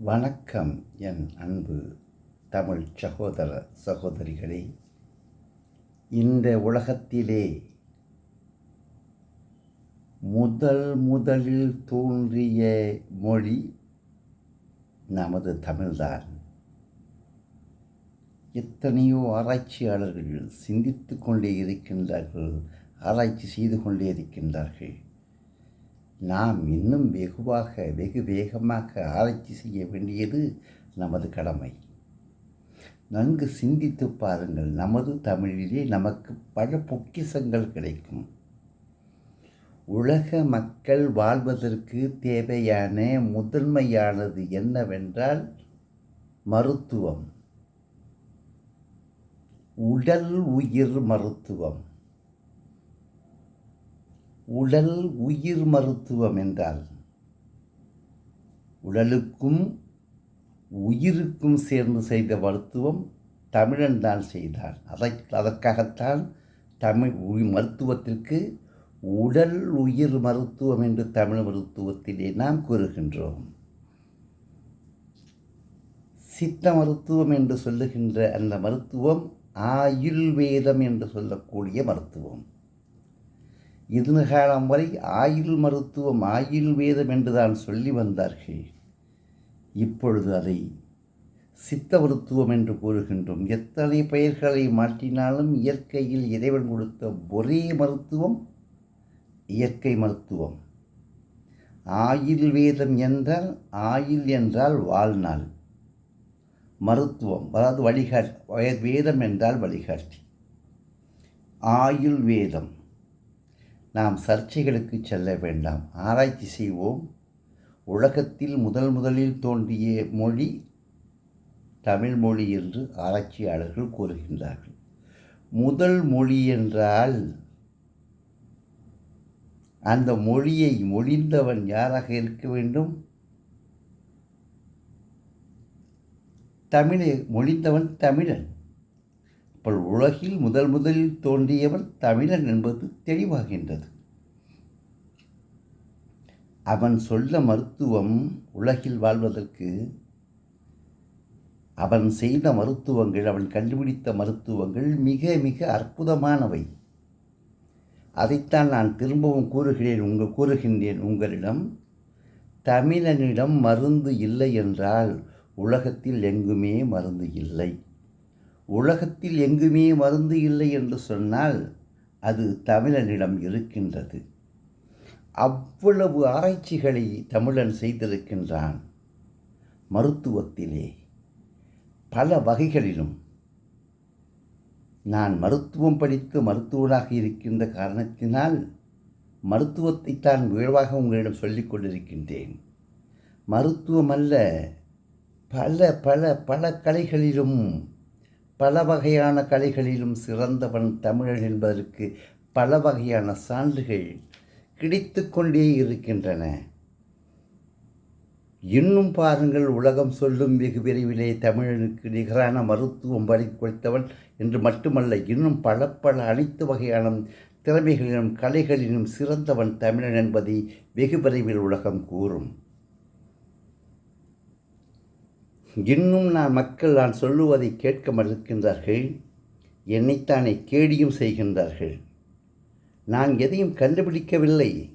வணக்கம் என் அன்பு தமிழ் சகோதர சகோதரிகளே. இந்த உலகத்திலே முதல் முதலில் தோன்றிய மொழி நமது தமிழ்தான். எத்தனையோ ஆராய்ச்சியாளர்கள் சிந்தித்து கொண்டே இருக்கின்றார்கள் ஆராய்ச்சி செய்து கொண்டே இருக்கின்றார்கள். நாம் இன்னும் வெகுவாக வெகு வேகமாக ஆராய்ச்சி செய்ய வேண்டியது நமது கடமை. நன்கு சிந்தித்து பாருங்கள் நமது தமிழிலே நமக்கு பல பொக்கிசங்கள் கிடைக்கும். உலக மக்கள் வாழ்வதற்கு தேவையான முதன்மையானது என்னவென்றால் மருத்துவம். உடல் உயிர் மருத்துவம். உடல் உயிர் மருத்துவம் என்றால் உடலுக்கும் உயிருக்கும் சேர்ந்து செய்த மருத்துவம் தமிழன் தான் செய்தார். அதை அதற்காகத்தான் தமிழ் மருத்துவத்திற்கு உடல் உயிர் மருத்துவம் என்று தமிழ் மருத்துவத்திலே நாம் கூறுகின்றோம். சித்த மருத்துவம் என்று சொல்லுகின்ற அந்த மருத்துவம் ஆயுர்வேதம் என்று சொல்லக்கூடிய மருத்துவம். இது காலம் வரை ஆயுள் மருத்துவம் ஆயுர்வேதம் வேதம் என்றுதான் சொல்லி வந்தார்கள். இப்பொழுது அதை சித்த மருத்துவம் என்று கூறுகின்றோம். எத்தனை பெயர்களை மாற்றினாலும் இயற்கையில் இறைவன் கொடுத்த ஒரே மருத்துவம் இயற்கை மருத்துவம். ஆயுர்வேதம் என்றால் ஆயுள் என்றால் வாழ்நாள். மருத்துவம் அதாவது வழிகாட்டி வேதம் என்றால் வழிகாட்டி. ஆயுள் வேதம். நாம் சர்ச்சைகளுக்கு செல்ல வேண்டாம். ஆராய்ச்சி செய்வோம். உலகத்தில் முதல் முதலில் தோன்றிய மொழி தமிழ் மொழி என்று ஆராய்ச்சியாளர்கள் கூறுகின்றார்கள். முதல் மொழி என்றால் அந்த மொழியை மொழிந்தவன் யாராக இருக்க வேண்டும்? தமிழை மொழிந்தவன் தமிழன். இப்போ உலகில் முதல் முதலில் தோன்றியவன் தமிழன் என்பது தெளிவாகின்றது. அவன் சொல்ல மருத்துவம் உலகில் வாழ்வதற்கு அவன் செய்த மருத்துவங்கள் அவன் கண்டுபிடித்த மருத்துவங்கள் மிக மிக அற்புதமானவை. அதைத்தான் நான் திரும்பவும் கூறுகிறேன் உங்கள் கூறுகின்றேன் உங்களிடம். தமிழனிடம் மருந்து இல்லை என்றால் உலகத்தில் எங்குமே மருந்து இல்லை. உலகத்தில் எங்குமே மருந்து இல்லை என்று சொன்னால் அது தமிழனிடம் இருக்கின்றது. அவ்வளவு ஆராய்ச்சிகளை தமிழன் செய்திருக்கின்றான். மருத்துவத்திலே பல வகைகளிலும் நான் மருத்துவம் படித்து மருத்துவனாக இருக்கின்ற காரணத்தினால் மருத்துவத்தை தான் உயர்வாக உங்களிடம் சொல்லிக் கொண்டிருக்கின்றேன். மருத்துவம் அல்ல பல பல பல கலைகளிலும் பல வகையான கலைகளிலும் சிறந்தவன் தமிழன் என்பதற்கு பல வகையான சான்றுகள் கிடைத்து கொண்டே இருக்கின்றன. இன்னும் பாருங்கள் உலகம் சொல்லும் வெகு விரைவிலே தமிழனுக்கு நிகரான மருத்துவம் வழி கொடுத்தவன் என்று மட்டுமல்ல இன்னும் பல பல அனைத்து வகையான திறமைகளிலும் கலைகளிலும் சிறந்தவன் தமிழன் என்பதை வெகு விரைவில் உலகம் கூறும். இன்னும் நான் மக்கள் நான் சொல்லுவதை கேட்க மறுக்கின்றார்கள். என்னைத்தானே கேடியும் செய்கின்றார்கள். நான் எதையும் கண்டுபிடிக்கவில்லை.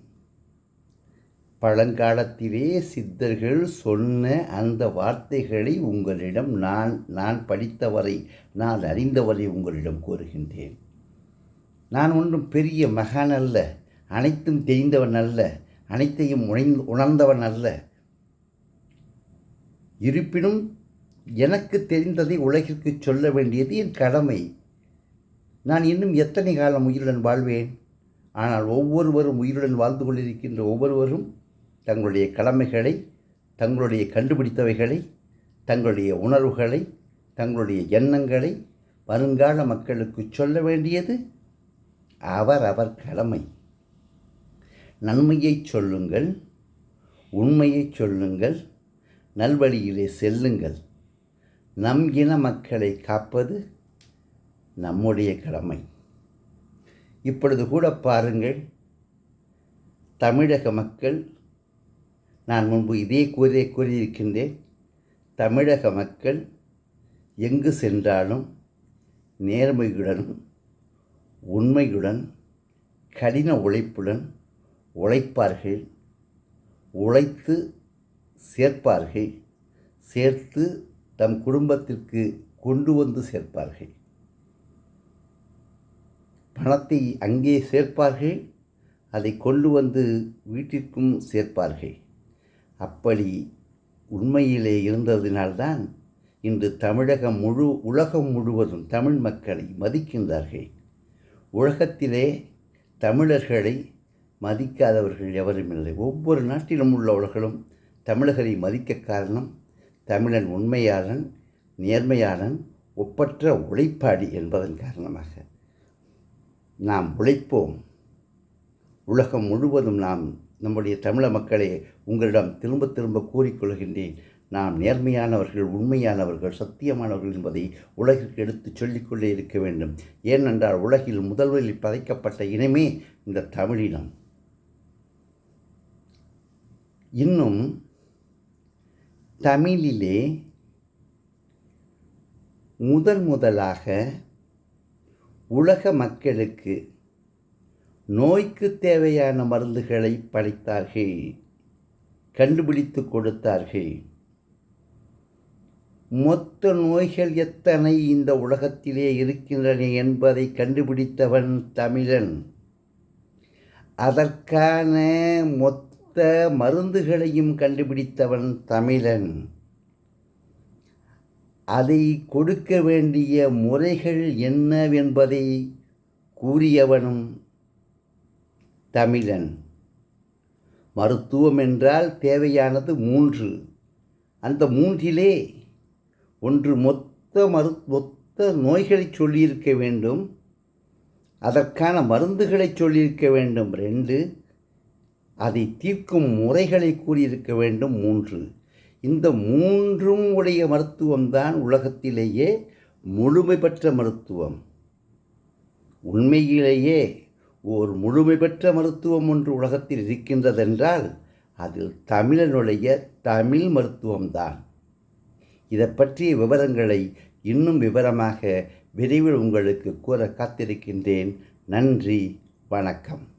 பழங்காலத்திலே சித்தர்கள் சொன்ன அந்த வார்த்தைகளை உங்களிடம் நான் நான் படித்தவரை நான் அறிந்தவரை உங்களிடம் கூறுகின்றேன். நான் ஒன்றும் பெரிய மகான் அல்ல அனைத்தும் தெரிந்தவன் அல்ல அனைத்தையும் உணர்ந்து உணர்ந்தவன் அல்ல. இருப்பினும் எனக்கு தெரிந்ததை உலகிற்கு சொல்ல வேண்டியது என் கடமை. நான் இன்னும் எத்தனை காலம் உயிருடன் வாழ்வேன்? ஆனால் ஒவ்வொருவரும் உயிருடன் வாழ்ந்து கொண்டிருக்கின்ற ஒவ்வொருவரும் தங்களுடைய கடமைகளை தங்களுடைய கண்டுபிடித்தவைகளை தங்களுடைய உணர்வுகளை தங்களுடைய எண்ணங்களை வருங்கால மக்களுக்கு சொல்ல வேண்டியது அவர் அவர் கடமை. நன்மையை சொல்லுங்கள் உண்மையை சொல்லுங்கள் நல்வழியிலே செல்லுங்கள். நம் இன மக்களை காப்பது நம்முடைய கடமை. இப்பொழுது கூட பாருங்கள். தமிழக மக்கள் நான் முன்பு இதே கூறியே கூறியிருக்கின்றேன். தமிழக மக்கள் எங்கு சென்றாலும் நேர்மையுடன் உண்மையுடன் கடின உழைப்புடன் உழைப்பார்கள். உழைத்து சேர்ப்பார்கள். சேர்த்து தம் குடும்பத்திற்கு கொண்டு வந்து சேர்ப்பார்கள். பணத்தை அங்கே சேர்ப்பார்கள் அதை கொண்டு வந்து வீட்டிற்கும் சேர்ப்பார்கள். அப்படி உண்மையிலே இருந்ததினால்தான் இன்று தமிழகம் முழு உலகம் முழுவதும் தமிழ் மக்களை மதிக்கின்றார்கள். உலகத்திலே தமிழர்களை மதிக்காதவர்கள் எவரும் இல்லை. ஒவ்வொரு நாட்டிலும் உள்ளவர்களும் தமிழர்களை மதிக்க காரணம் தமிழன் உண்மையாளன் நேர்மையாளன் ஒப்பற்ற உழைப்பாடி என்பதன் காரணமாக. நாம் உழைப்போம். உலகம் முழுவதும் நாம் நம்முடைய தமிழ மக்களை உங்களிடம் திரும்ப திரும்ப கூறிக்கொள்கின்றேன் நாம் நேர்மையானவர்கள் உண்மையானவர்கள் சத்தியமானவர்கள் என்பதை உலகிற்கு எடுத்து சொல்லிக்கொண்டே இருக்க வேண்டும். ஏனென்றால் உலகில் முதல்வரில் பதைக்கப்பட்ட இனமே இந்த தமிழினம் இன்னும் தமிழிலே முதன் முதலாக உலக மக்களுக்கு நோய்க்கு தேவையான மருந்துகளை படைத்தார்கள். கண்டுபிடித்து கொடுத்தார்கள். மொத்த நோய்கள் எத்தனை இந்த உலகத்திலே இருக்கின்றன என்பதை கண்டுபிடித்தவன் தமிழன். அதற்கான மொத்த மருந்துகளையும் கண்டுபிடித்தவன் தமிழன். அதை கொடுக்க வேண்டிய முறைகள் என்னவென்பதை கூறியவனும் தமிழன். மருத்துவம் என்றால் தேவையானது மூன்று. அந்த மூன்றிலே ஒன்று மொத்த மரு மொத்த நோய்களை சொல்லியிருக்க வேண்டும். அதற்கான மருந்துகளை சொல்லியிருக்க வேண்டும். ரெண்டு அதை தீர்க்கும் முறைகளை கூறியிருக்க வேண்டும். மூன்று. இந்த மூன்றும் உடைய மருத்துவம்தான் உலகத்திலேயே முழுமை பெற்ற மருத்துவம். உண்மையிலேயே ஓர் முழுமை பெற்ற மருத்துவம் ஒன்று உலகத்தில் இருக்கின்றதென்றால் அதில் தமிழனுடைய தமிழ் மருத்துவம்தான். இதை பற்றிய விவரங்களை இன்னும் விவரமாக விரைவில் உங்களுக்கு கூற காத்திருக்கின்றேன். நன்றி வணக்கம்.